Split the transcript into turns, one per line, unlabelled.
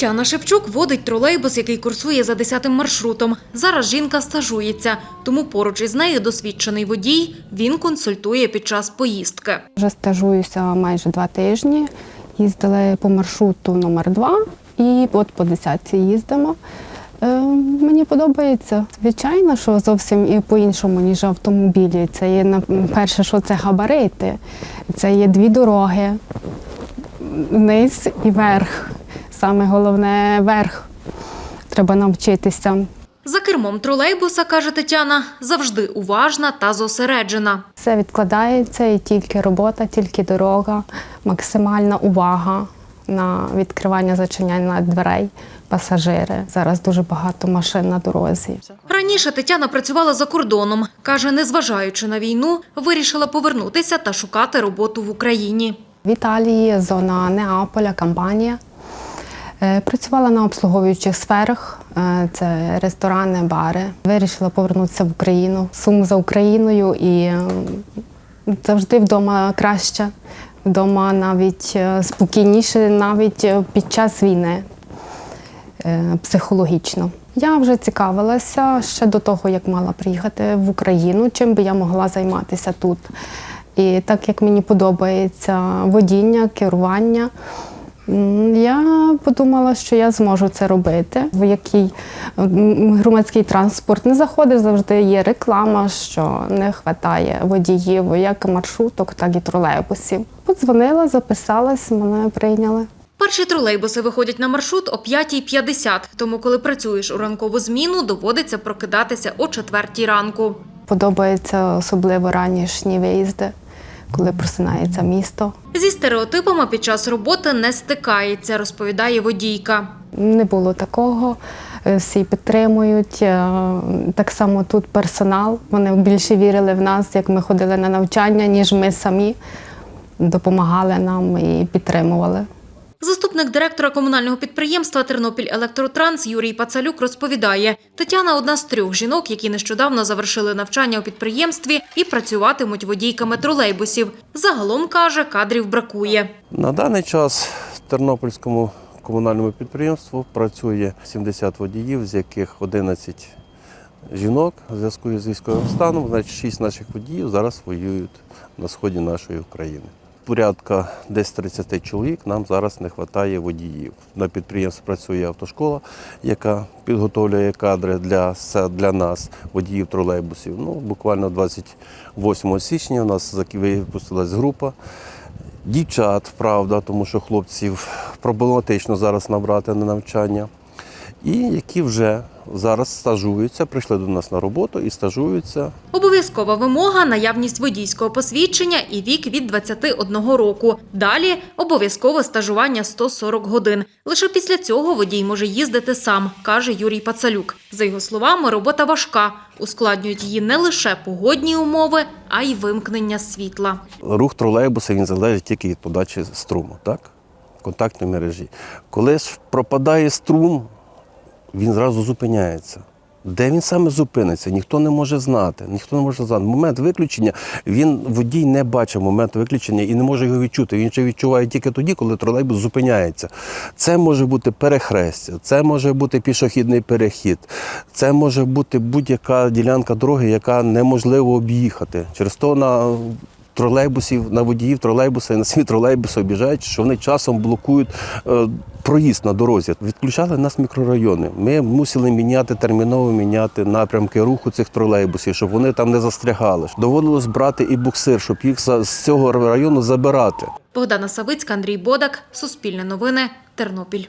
Тетяна Шевчук водить тролейбус, який курсує за 10-м маршрутом. Зараз жінка стажується, тому поруч із нею досвідчений водій. Він консультує під час поїздки.
Вже стажуюся майже два тижні. Їздили по маршруту номер 2 і от по десятці їздимо. Е, мені подобається. Звичайно, що зовсім і по-іншому, ніж автомобілі. Це є перше, що це габарити. Це є дві дороги, низ і верх. Саме головне верх. Треба навчитися.
За кермом тролейбуса, каже Тетяна, завжди уважна та зосереджена.
Все відкладається і тільки робота, тільки дорога, максимальна увага на відкривання зачиняння дверей, пасажири. Зараз дуже багато машин на дорозі.
Раніше Тетяна працювала за кордоном. Каже, незважаючи на війну, вирішила повернутися та шукати роботу в Україні.
В Італії зона Неаполя, кампанія. Е, Працювала на обслуговуючих сферах, Е, це ресторани, бари. Вирішила повернутися в Україну. Сум за Україною і завжди вдома краще. Вдома навіть е, спокійніше, навіть під час війни психологічно. Я вже цікавилася ще до того, як мала приїхати в Україну, чим би я могла займатися тут. І так як мені подобається водіння, керування, м, я подумала, що я зможу це робити. В який громадський транспорт не заходиш, завжди є реклама, що не вистачає водіїв, як маршруток, так і тролейбусів. Подзвонила, записалась, мене прийняли.
Перші тролейбуси виходять на маршрут о 5.50, тому коли працюєш у ранкову зміну, доводиться прокидатися о 4 ранку.
Подобаються особливо ранішні виїзди, коли просинається місто.
Зі стереотипами під час роботи не стикається, розповідає водійка.
Не було такого. е, Всі підтримують. е, Так само тут персонал. Вони більше вірили в нас, як ми ходили на навчання, ніж ми самі допомагали нам і підтримували.
Заступник директора комунального підприємства Тернопіль Електротранс Юрій Пацалюк розповідає, Тетяна одна з трьох жінок, які нещодавно завершили навчання у підприємстві і працюватимуть водійками тролейбусів. Загалом каже, кадрів бракує.
На даний час Тернопільському комунальному підприємству працює 70 водіїв, з яких 11 жінок в зв'язку з військовим станом. Значить, 6 наших водіїв зараз воюють на сході нашої України. Порядка десь 30 чоловік нам зараз не вистачає водіїв. На підприємстві працює автошкола, яка підготовлює кадри для, для нас, водіїв тролейбусів. Ну, буквально 28 січня у нас випустилась група дівчат, правда, тому що хлопців проблематично зараз набрати на навчання. І які вже зараз стажуються, прийшли до нас на роботу і стажуються
Обов'язкова вимога – наявність водійського посвідчення і вік від 21 року. Далі – обов'язкове стажування 140 годин. Лише після цього водій може їздити сам, каже Юрій Пацалюк. За його словами, робота важка. Ускладнюють її не лише погодні умови, а й вимкнення світла.
рух тролейбуса він залежить тільки від подачі струму, так? контактної мережі. Коли ж пропадає струм, він зразу зупиняється. Де він саме зупиниться, ніхто не може знати. Ніхто не може знати. Момент виключення він водій не бачить момент виключення і не може його відчути. Він ще відчуває тільки тоді, коли тролейбус зупиняється. Це може бути перехрестя, це може бути пішохідний перехід, це може бути будь-яка ділянка дороги, яка неможливо об'їхати. Через то на тролейбусів, на водіїв тролейбуса і на свій тролейбуси обіжають, що вони часом блокують е, проїзд на дорозі. Відключали нас мікрорайони. Ми мусили міняти терміново міняти напрямки руху цих тролейбусів, щоб вони там не застрягали. Доводилось брати і буксир, щоб їх з цього району забирати.
Богдана Савицька, Андрій Бодак, Суспільне новини, Тернопіль.